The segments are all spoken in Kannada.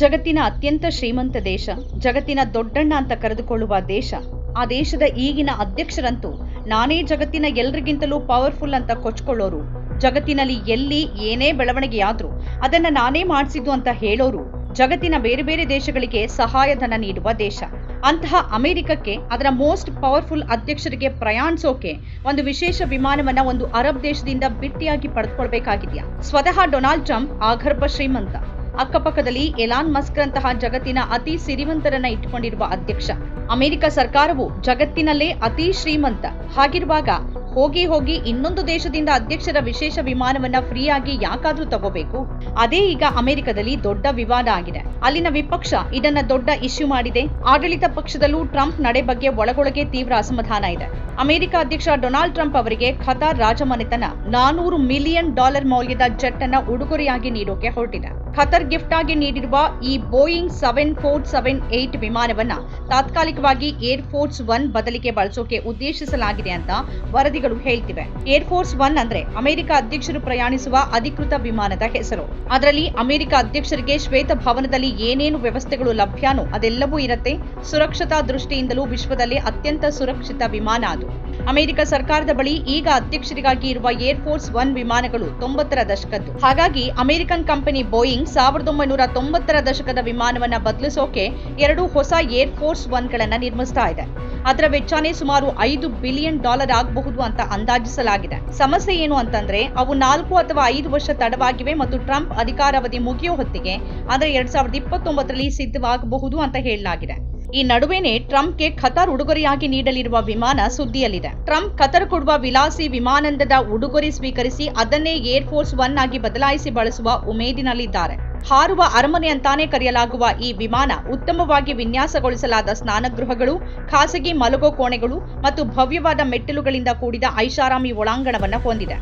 ಜಗತ್ತಿನ ಅತ್ಯಂತ ಶ್ರೀಮಂತ ದೇಶ, ಜಗತ್ತಿನ ದೊಡ್ಡಣ್ಣ ಅಂತ ಕರೆದುಕೊಳ್ಳುವ ದೇಶ, ಆ ದೇಶದ ಈಗಿನ ಅಧ್ಯಕ್ಷರಂತೂ ನಾನೇ ಜಗತ್ತಿನ ಎಲ್ರಿಗಿಂತಲೂ ಪವರ್ಫುಲ್ ಅಂತ ಕೊಚ್ಕೊಳ್ಳೋರು. ಜಗತ್ತಿನಲ್ಲಿ ಎಲ್ಲಿ ಏನೇ ಬೆಳವಣಿಗೆಯಾದ್ರೂ ಅದನ್ನ ನಾನೇ ಮಾಡಿಸಿದ್ದು ಅಂತ ಹೇಳೋರು ಜಗತ್ತಿನ ಬೇರೆ ಬೇರೆ ದೇಶಗಳಿಗೆ ಸಹಾಯಧನ ನೀಡುವ ದೇಶ. ಅಂತಹ ಅಮೆರಿಕಕ್ಕೆ, ಅದರ ಮೋಸ್ಟ್ ಪವರ್ಫುಲ್ ಅಧ್ಯಕ್ಷರಿಗೆ ಪ್ರಯಾಣಿಸೋಕೆ ಒಂದು ವಿಶೇಷ ವಿಮಾನವನ್ನ ಒಂದು ಅರಬ್ ದೇಶದಿಂದ ಬಿಟ್ಟಿಯಾಗಿ ಪಡೆದುಕೊಳ್ಬೇಕಾಗಿದೆಯಾ? ಸ್ವತಃ ಡೊನಾಲ್ಡ್ ಟ್ರಂಪ್ ಆಗರ್ಭ ಶ್ರೀಮಂತ. ಅಕ್ಕಪಕ್ಕದಲ್ಲಿ ಎಲಾನ್ ಮಸ್ಕ್ರಂತಹ ಜಗತ್ತಿನ ಅತಿ ಸಿರಿವಂತರನ್ನ ಇಟ್ಟುಕೊಂಡಿರುವ ಅಧ್ಯಕ್ಷ. ಅಮೆರಿಕ ಸರ್ಕಾರವು ಜಗತ್ತಿನಲ್ಲೇ ಅತಿ ಶ್ರೀಮಂತ. ಹಾಗಿರುವಾಗ ಹೋಗಿ ಹೋಗಿ ಇನ್ನೊಂದು ದೇಶದಿಂದ ಅಧ್ಯಕ್ಷರ ವಿಶೇಷ ವಿಮಾನವನ್ನ ಫ್ರೀಯಾಗಿ ಯಾಕಾದ್ರೂ ತಗೋಬೇಕು? ಅದೇ ಈಗ ಅಮೆರಿಕದಲ್ಲಿ ದೊಡ್ಡ ವಿವಾದ ಆಗಿದೆ. ಅಲ್ಲಿನ ವಿಪಕ್ಷ ಇದನ್ನ ದೊಡ್ಡ ಇಶ್ಯೂ ಮಾಡಿದೆ. ಆಡಳಿತ ಪಕ್ಷದಲ್ಲೂ ಟ್ರಂಪ್ ನಡೆ ಬಗ್ಗೆ ಒಳಗೊಳಗೆ ತೀವ್ರ ಅಸಮಾಧಾನ ಇದೆ. ಅಮೆರಿಕ ಅಧ್ಯಕ್ಷ ಡೊನಾಲ್ಡ್ ಟ್ರಂಪ್ ಅವರಿಗೆ ಖತಾರ್ ರಾಜಮನೆತನ ನಾನೂರು ಮಿಲಿಯನ್ ಡಾಲರ್ ಮೌಲ್ಯದ ಜೆಟ್ ಅನ್ನ ಉಡುಗೊರೆಯಾಗಿ ನೀಡೋಕೆ ಹೊರಟಿದೆ. ಖತರ್ ಗಿಫ್ಟ್ ಆಗಿ ನೀಡಿರುವ ಈ Boeing seven four seven eight ವಿಮಾನವನ್ನ ತಾತ್ಕಾಲಿಕವಾಗಿ ಏರ್ ಫೋರ್ಸ್ ಒನ್ ಬದಲಿಗೆ ಬಳಸೋಕೆ ಉದ್ದೇಶಿಸಲಾಗಿದೆ ಅಂತ ವರದಿಗಳು ಹೇಳ್ತಿವೆ. ಏರ್ ಫೋರ್ಸ್ ಒನ್ ಅಂದ್ರೆ ಅಮೆರಿಕ ಅಧ್ಯಕ್ಷರು ಪ್ರಯಾಣಿಸುವ ಅಧಿಕೃತ ವಿಮಾನದ ಹೆಸರು. ಅದರಲ್ಲಿ ಅಮೆರಿಕ ಅಧ್ಯಕ್ಷರಿಗೆ ಶ್ವೇತ ಭವನದಲ್ಲಿ ಏನೇನು ವ್ಯವಸ್ಥೆಗಳು ಲಭ್ಯನೋ ಅದೆಲ್ಲವೂ ಇರುತ್ತೆ. ಸುರಕ್ಷತಾ ದೃಷ್ಟಿಯಿಂದಲೂ ವಿಶ್ವದಲ್ಲಿ ಅತ್ಯಂತ ಸುರಕ್ಷಿತ ವಿಮಾನ ಅದು. ಅಮೆರಿಕ ಸರ್ಕಾರದ ಬಳಿ ಈಗ ಅಧ್ಯಕ್ಷರಿಗಾಗಿ ಇರುವ ಏರ್ ಫೋರ್ಸ್ ಒನ್ ವಿಮಾನಗಳು ತೊಂಬತ್ತರ ದಶಕದ್ದು. ಹಾಗಾಗಿ ಅಮೆರಿಕನ್ ಕಂಪನಿ ಬೋಯಿಂಗ್ ಸಾವಿರದ ಒಂಬೈನೂರ ತೊಂಬತ್ತರ ದಶಕದ ವಿಮಾನವನ್ನ ಬದಲಿಸೋಕೆ ಎರಡು ಹೊಸ ಏರ್ ಫೋರ್ಸ್ ಒನ್ಗಳನ್ನ ನಿರ್ಮಿಸ್ತಾ ಇದೆ. ಅದರ ವೆಚ್ಚನೇ ಸುಮಾರು ಐದು ಬಿಲಿಯನ್ ಡಾಲರ್ ಆಗಬಹುದು ಅಂತ ಅಂದಾಜಿಸಲಾಗಿದೆ. ಸಮಸ್ಯೆ ಏನು ಅಂತಂದ್ರೆ, ಅವು ನಾಲ್ಕು ಅಥವಾ ಐದು ವರ್ಷ ತಡವಾಗಿವೆ ಮತ್ತು ಟ್ರಂಪ್ ಅಧಿಕಾರಾವಧಿ ಮುಗಿಯೋ ಹೊತ್ತಿಗೆ ಅಂದ್ರೆ ಎರಡ್ ಸಾವಿರದ ಇಪ್ಪತ್ತೊಂಬತ್ತರಲ್ಲಿ ಸಿದ್ಧವಾಗಬಹುದು ಅಂತ ಹೇಳಲಾಗಿದೆ. ಈ ನಡುವೆನೆ ಟ್ರಂಪ್ಗೆ ಖತರ್ ಉಡುಗೊರೆಯಾಗಿ ನೀಡಲಿರುವ ವಿಮಾನ ಸುದ್ದಿಯಲ್ಲಿದೆ. ಟ್ರಂಪ್ ಖತರ್ ಕೊಡುವ ವಿಲಾಸಿ ವಿಮಾನಂದದ ಉಡುಗೊರೆ ಸ್ವೀಕರಿಸಿ ಅದನ್ನೇ ಏರ್ ಫೋರ್ಸ್ ಒನ್ ಆಗಿ ಬದಲಾಯಿಸಿ ಬಳಸುವ ಉಮೇದಿನಲ್ಲಿದ್ದಾರೆ. ಹಾರುವ ಅರಮನೆ ಅಂತಾನೆ ಕರೆಯಲಾಗುವ ಈ ವಿಮಾನ ಉತ್ತಮವಾಗಿ ವಿನ್ಯಾಸಗೊಳಿಸಲಾದ ಸ್ನಾನಗೃಹಗಳು, ಖಾಸಗಿ ಮಲಗೋ ಕೋಣೆಗಳು ಮತ್ತು ಭವ್ಯವಾದ ಮೆಟ್ಟಿಲುಗಳಿಂದ ಕೂಡಿದ ಐಷಾರಾಮಿ ಒಳಾಂಗಣವನ್ನು ಹೊಂದಿದೆ.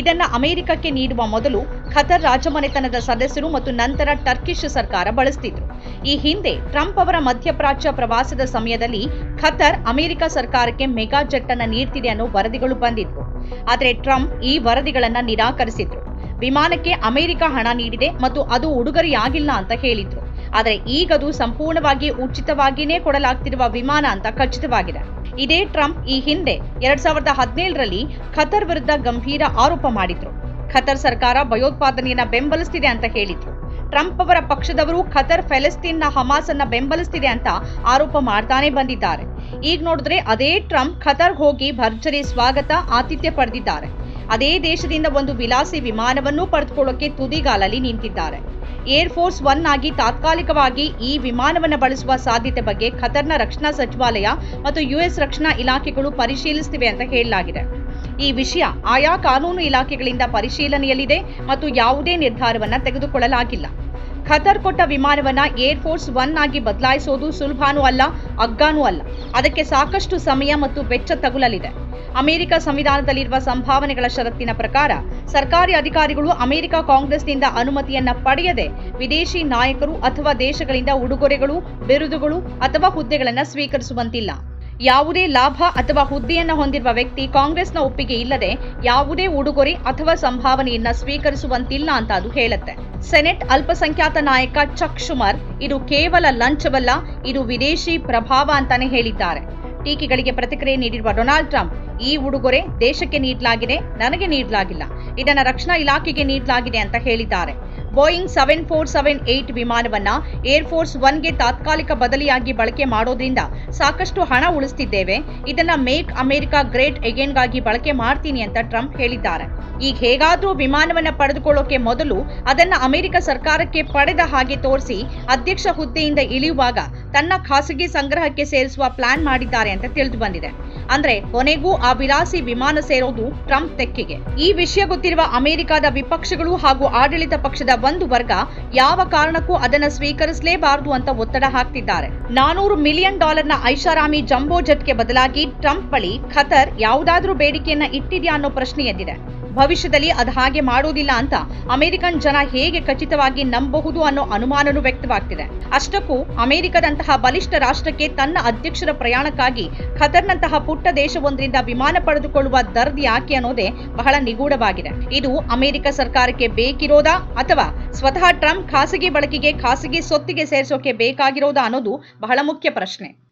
ಇದನ್ನು ಅಮೆರಿಕಕ್ಕೆ ನೀಡುವ ಮೊದಲು ಖತರ್ ರಾಜಮನೆತನದ ಸದಸ್ಯರು ಮತ್ತು ನಂತರ ಟರ್ಕಿಶ್ ಸರ್ಕಾರ ಬಳಸ್ತಿದ್ರು. ಈ ಹಿಂದೆ ಟ್ರಂಪ್ ಅವರ ಮಧ್ಯಪ್ರಾಚ್ಯ ಪ್ರವಾಸದ ಸಮಯದಲ್ಲಿ ಖತರ್ ಅಮೆರಿಕ ಸರ್ಕಾರಕ್ಕೆ ಮೆಗಾ ಜೆಟ್ ಅನ್ನು ನೀಡ್ತಿದೆ ಅನ್ನೋ ವರದಿಗಳು ಬಂದಿದ್ವು. ಆದರೆ ಟ್ರಂಪ್ ಈ ವರದಿಗಳನ್ನು ನಿರಾಕರಿಸಿದ್ರು. ವಿಮಾನಕ್ಕೆ ಅಮೆರಿಕ ಹಣ ನೀಡಿದೆ ಮತ್ತು ಅದು ಉಡುಗೊರೆಯಾಗಿಲ್ಲ ಅಂತ ಹೇಳಿದ್ರು. ಆದರೆ ಈಗದು ಸಂಪೂರ್ಣವಾಗಿ ಉಚಿತವಾಗಿಯೇ ಕೊಡಲಾಗ್ತಿರುವ ವಿಮಾನ ಅಂತ ಖಚಿತವಾಗಿದೆ. ಇದೇ ಟ್ರಂಪ್ ಈ ಹಿಂದೆ ಎರಡ್ ಸಾವಿರದ ಹದಿನೇಳರಲ್ಲಿ ಖತರ್ ವಿರುದ್ಧ ಗಂಭೀರ ಆರೋಪ ಮಾಡಿದ್ರು. ಖತರ್ ಸರ್ಕಾರ ಭಯೋತ್ಪಾದನೆಯನ್ನ ಬೆಂಬಲಿಸ್ತಿದೆ ಅಂತ ಹೇಳಿದ್ರು. ಟ್ರಂಪ್ ಅವರ ಪಕ್ಷದವರು ಖತರ್ ಫೆಲೆಸ್ತೀನ್ನ ಅನ್ನ ಬೆಂಬಲಿಸ್ತಿದೆ ಅಂತ ಆರೋಪ ಮಾಡ್ತಾನೆ ಬಂದಿದ್ದಾರೆ. ಈಗ ನೋಡಿದ್ರೆ ಅದೇ ಟ್ರಂಪ್ ಖತರ್ ಹೋಗಿ ಭರ್ಜರಿ ಸ್ವಾಗತ, ಆತಿಥ್ಯ ಪಡೆದಿದ್ದಾರೆ. ಅದೇ ದೇಶದಿಂದ ಒಂದು ವಿಲಾಸಿ ವಿಮಾನವನ್ನು ಪಡೆದುಕೊಳ್ಳೋಕೆ ತುದಿಗಾಲಲ್ಲಿ ನಿಂತಿದ್ದಾರೆ. ಏರ್ ಫೋರ್ಸ್ ಒನ್ ಆಗಿ ತಾತ್ಕಾಲಿಕವಾಗಿ ಈ ವಿಮಾನವನ್ನು ಬಳಸುವ ಸಾಧ್ಯತೆ ಬಗ್ಗೆ ಖತರ್ನ ರಕ್ಷಣಾ ಸಚಿವಾಲಯ ಮತ್ತು ಯುಎಸ್ ರಕ್ಷಣಾ ಇಲಾಖೆಗಳು ಪರಿಶೀಲಿಸುತ್ತಿವೆ ಅಂತ ಹೇಳಲಾಗಿದೆ. ಈ ವಿಷಯ ಆಯಾ ಕಾನೂನು ಇಲಾಖೆಗಳಿಂದ ಪರಿಶೀಲನೆಯಲ್ಲಿದೆ ಮತ್ತು ಯಾವುದೇ ನಿರ್ಧಾರವನ್ನು ತೆಗೆದುಕೊಳ್ಳಲಾಗಿಲ್ಲ. ಖತರ್ ಕೊಟ್ಟ ವಿಮಾನವನ್ನ ಏರ್ ಫೋರ್ಸ್ ಒನ್ ಆಗಿ ಬದಲಾಯಿಸೋದು ಸುಲಭನೂ ಅಲ್ಲ, ಅಗ್ಗಾನೂ ಅಲ್ಲ. ಅದಕ್ಕೆ ಸಾಕಷ್ಟು ಸಮಯ ಮತ್ತು ವೆಚ್ಚ ತಗುಲಲಿದೆ. ಅಮೆರಿಕ ಸಂವಿಧಾನದಲ್ಲಿರುವ ಸಂಭಾವನೆಗಳ ಷರತ್ತಿನ ಪ್ರಕಾರ ಸರ್ಕಾರಿ ಅಧಿಕಾರಿಗಳು ಅಮೆರಿಕ ಕಾಂಗ್ರೆಸ್ನಿಂದ ಅನುಮತಿಯನ್ನ ಪಡೆಯದೆ ವಿದೇಶಿ ನಾಯಕರು ಅಥವಾ ದೇಶಗಳಿಂದ ಉಡುಗೊರೆಗಳು, ಬಿರುದುಗಳು ಅಥವಾ ಹುದ್ದೆಗಳನ್ನು ಸ್ವೀಕರಿಸುವಂತಿಲ್ಲ. ಯಾವುದೇ ಲಾಭ ಅಥವಾ ಹುದ್ದೆಯನ್ನು ಹೊಂದಿರುವ ವ್ಯಕ್ತಿ ಕಾಂಗ್ರೆಸ್ನ ಒಪ್ಪಿಗೆ ಇಲ್ಲದೆ ಯಾವುದೇ ಉಡುಗೊರೆ ಅಥವಾ ಸಂಭಾವನೆಯನ್ನ ಸ್ವೀಕರಿಸುವಂತಿಲ್ಲ ಅಂತ ಅದು ಹೇಳುತ್ತೆ. ಸೆನೆಟ್ ಅಲ್ಪಸಂಖ್ಯಾತ ನಾಯಕ ಚಕ್ ಶುಮರ್, ಇದು ಕೇವಲ ಲಂಚವಲ್ಲ, ಇದು ವಿದೇಶಿ ಪ್ರಭಾವ ಅಂತಾನೆ ಹೇಳಿದ್ದಾರೆ. ಟೀಕೆಗಳಿಗೆ ಪ್ರತಿಕ್ರಿಯೆ ನೀಡಿರುವ ಡೊನಾಲ್ಡ್ ಟ್ರಂಪ್, ಈ ಉಡುಗೊರೆ ದೇಶಕ್ಕೆ ನೀಡಲಾಗಿದೆ, ನನಗೆ ನೀಡಲಾಗಿಲ್ಲ, ಇದನ್ನ ರಕ್ಷಣಾ ಇಲಾಖೆಗೆ ನೀಡಲಾಗಿದೆ ಅಂತ ಹೇಳಿದ್ದಾರೆ. Boeing seven four seven eight ವಿಮಾನವನ್ನ air force ಒನ್ಗೆ ತಾತ್ಕಾಲಿಕ ಬದಲಿಯಾಗಿ ಬಳಕೆ ಮಾಡೋದ್ರಿಂದ ಸಾಕಷ್ಟು ಹಣ ಉಳಿಸ್ತಿದ್ದೇವೆ. ಇದನ್ನ ಮೇಕ್ ಅಮೆರಿಕ ಗ್ರೇಟ್ ಎಗೇನ್ಗಾಗಿ ಬಳಕೆ ಮಾಡ್ತೀನಿ ಅಂತ ಟ್ರಂಪ್ ಹೇಳಿದ್ದಾರೆ. ಈಗ ಹೇಗಾದ್ರೂ ವಿಮಾನವನ್ನ ಪಡೆದುಕೊಳ್ಳೋಕೆ ಮೊದಲು ಅದನ್ನ ಅಮೆರಿಕ ಸರ್ಕಾರಕ್ಕೆ ಪಡೆದ ಹಾಗೆ ತೋರಿಸಿ ಅಧ್ಯಕ್ಷ ಹುದ್ದೆಯಿಂದ ಇಳಿಯುವಾಗ ತನ್ನ ಖಾಸಗಿ ಸಂಗ್ರಹಕ್ಕೆ ಸೇರಿಸುವ ಪ್ಲಾನ್ ಮಾಡಿದ್ದಾರೆ ಅಂತ ತಿಳಿದು ಬಂದಿದೆ. ಅಂದ್ರೆ ಕೊನೆಗೂ ಆ ವಿಲಾಸಿ ವಿಮಾನ ಸೇರೋದು ಟ್ರಂಪ್ ತೆಕ್ಕಿಗೆ. ಈ ವಿಷಯ ಗೊತ್ತಿರುವ ಅಮೆರಿಕದ ವಿಪಕ್ಷಗಳು ಹಾಗೂ ಆಡಳಿತ ಪಕ್ಷದ ಒಂದು ವರ್ಗ ಯಾವ ಕಾರಣಕ್ಕೂ ಅದನ್ನು ಸ್ವೀಕರಿಸಲೇಬಾರದು ಅಂತ ಒತ್ತಡ ಹಾಕ್ತಿದ್ದಾರೆ. ನಾನೂರು ಮಿಲಿಯನ್ ಡಾಲರ್ನ ಐಷಾರಾಮಿ ಜಂಬೋ ಜೆಟ್ಗೆ ಬದಲಾಗಿ ಟ್ರಂಪ್ ಬಳಿ ಖತರ್ ಯಾವುದಾದ್ರೂ ಬೇಡಿಕೆಯನ್ನ ಇಟ್ಟಿದೆಯಾ ಅನ್ನೋ ಪ್ರಶ್ನೆ ಎದ್ದಿದೆ. ಭವಿಷ್ಯದಲ್ಲಿ ಅದು ಹಾಗೆ ಮಾಡುವುದಿಲ್ಲ ಅಂತ ಅಮೆರಿಕನ್ ಜನ ಹೇಗೆ ಖಚಿತವಾಗಿ ನಂಬಬಹುದು ಅನ್ನೋ ಅನುಮಾನನೂ ವ್ಯಕ್ತವಾಗ್ತಿದೆ. ಅಷ್ಟಕ್ಕೂ ಅಮೆರಿಕದಂತಹ ಬಲಿಷ್ಠ ರಾಷ್ಟ್ರಕ್ಕೆ ತನ್ನ ಅಧ್ಯಕ್ಷರ ಪ್ರಯಾಣಕ್ಕಾಗಿ ಖತರ್ನಂತಹ ಪುಟ್ಟ ದೇಶವೊಂದರಿಂದ ವಿಮಾನ ಪಡೆದುಕೊಳ್ಳುವ ದರ್ದ್ ಯಾಕೆ ಅನ್ನೋದೇ ಬಹಳ ನಿಗೂಢವಾಗಿದೆ. ಇದು ಅಮೆರಿಕ ಸರ್ಕಾರಕ್ಕೆ ಬೇಕಿರೋದಾ ಅಥವಾ ಸ್ವತಃ ಟ್ರಂಪ್ ಖಾಸಗಿ ಬಳಕೆಗೆ ಖಾಸಗಿ ಸೊತ್ತಿಗೆ ಸೇರಿಸೋಕೆ ಬೇಕಾಗಿರೋದಾ ಅನ್ನೋದು ಬಹಳ ಮುಖ್ಯ ಪ್ರಶ್ನೆ.